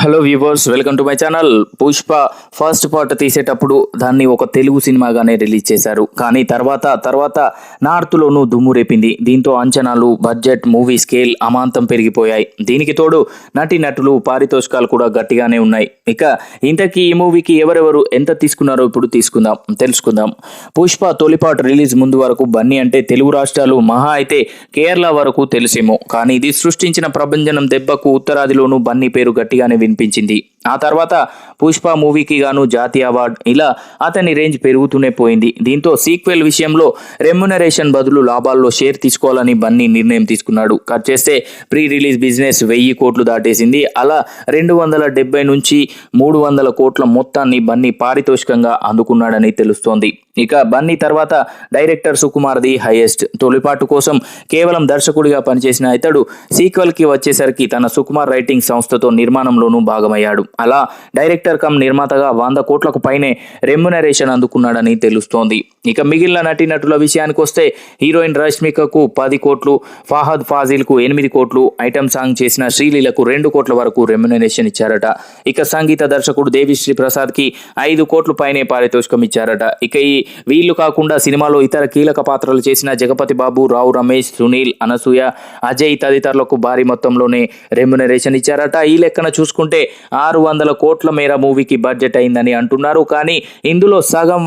Hello viewers welcome to my channel Pushpa first part తీసేటప్పుడు దాన్ని ఒక తెలుగు సినిమాగానే రిలీజ్ చేశారు. కానీ తర్వాత తర్వాత నార్త్లోనూ దుమ్ము రేపింది. దీంతో అంచనాలు బడ్జెట్ మూవీ స్కేల్ అమాంతం పెరిగిపోయాయి. దీనికి తోడు నటి నటులు పారితోషికాలు కూడా గట్టిగానే ఉన్నాయి. ఇక ఇంతకీ ఈ మూవీకి ఎవరెవరు ఎంత తీసుకున్నారో ఇప్పుడు తీసుకుందాం తెలుసుకుందాం. పుష్ప తొలిపాటు రిలీజ్ ముందు వరకు బన్నీ అంటే తెలుగు రాష్ట్రాలు మహా అయితే కేరళ వరకు తెలిసేమో. కానీ ఇది సృష్టించిన ప్రభంజనం దెబ్బకు ఉత్తరాదిలోనూ బన్నీ పేరు గట్టిగానే వినిపించింది. ఆ తర్వాత పుష్ప మూవీకి గాను జాతీయ అవార్డ్ ఇలా అతని రేంజ్ పెరుగుతూనే పోయింది. దీంతో సీక్వెల్ విషయంలో రెమ్యునరేషన్ బదులు లాభాల్లో షేర్ తీసుకోవాలని బన్నీ నిర్ణయం తీసుకున్నాడు. కట్ చేస్తే ప్రీ రిలీజ్ బిజినెస్ వెయ్యి కోట్లు దాటేసింది. అలా రెండు వందల డెబ్బై నుంచి మూడు వందల కోట్ల మొత్తాన్ని బన్నీ పారితోషికంగా అందుకున్నాడని తెలుస్తోంది. ఇక బన్నీ తర్వాత డైరెక్టర్ సుకుమార్ది హైయెస్ట్. తొలిపాటు కోసం కేవలం దర్శకుడిగా పనిచేసిన ఇతడు సీక్వెల్కి వచ్చేసరికి తన సుకుమార్ రైటింగ్ సంస్థతో నిర్మాణంలోనూ భాగమయ్యాడు. అలా డైరెక్టర్ కమ్ నిర్మాతగా వంద కోట్లకు పైనే రెమ్యునరేషన్ అందుకున్నాడని తెలుస్తోంది. ఇక మిగిలిన నటీనటుల విషయానికి వస్తే హీరోయిన్ రష్మికకు పది కోట్లు ఫాహద్ ఫాజిల్కు ఎనిమిది కోట్లు ఐటమ్ సాంగ్ చేసిన శ్రీలీలకు రెండు కోట్ల వరకు రెమ్యునరేషన్ ఇచ్చారట. ఇక సంగీత దర్శకుడు దేవిశ్రీ ప్రసాద్కి ఐదు కోట్ల పైనే పారితోషికం ఇచ్చారట. ఇక ఈ వీళ్ళు కాకుండా సినిమాలో ఇతర కీలక పాత్రలు చేసిన జగపతి బాబు రావు రమేష్ సునీల్ అనసూయ అజయ్ తదితరులకు భారీ మొత్తంలోనే రెమ్యునరేషన్ ఇచ్చారట. ఈ లెక్కన చూసుకుంటే ఆరు వందల కోట్ల మేర మూవీకి బడ్జెట్ అయిందని అంటున్నారు. కానీ ఇందులో సగం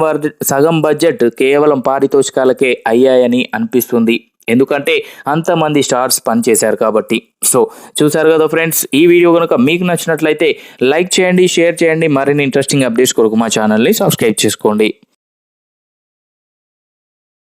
సగం బడ్జెట్ కేవలం పారితోషికాలకే అయ్యాయని అనిపిస్తుంది. ఎందుకంటే అంతమంది స్టార్స్ పనిచేశారు కాబట్టి. సో చూసారు కదా ఫ్రెండ్స్ ఈ వీడియో కనుక మీకు నచ్చినట్లయితే లైక్ చేయండి షేర్ చేయండి. మరిన్ని ఇంట్రెస్టింగ్ అప్డేట్స్ కొరకు మా ఛానల్ని సబ్స్క్రైబ్ చేసుకోండి.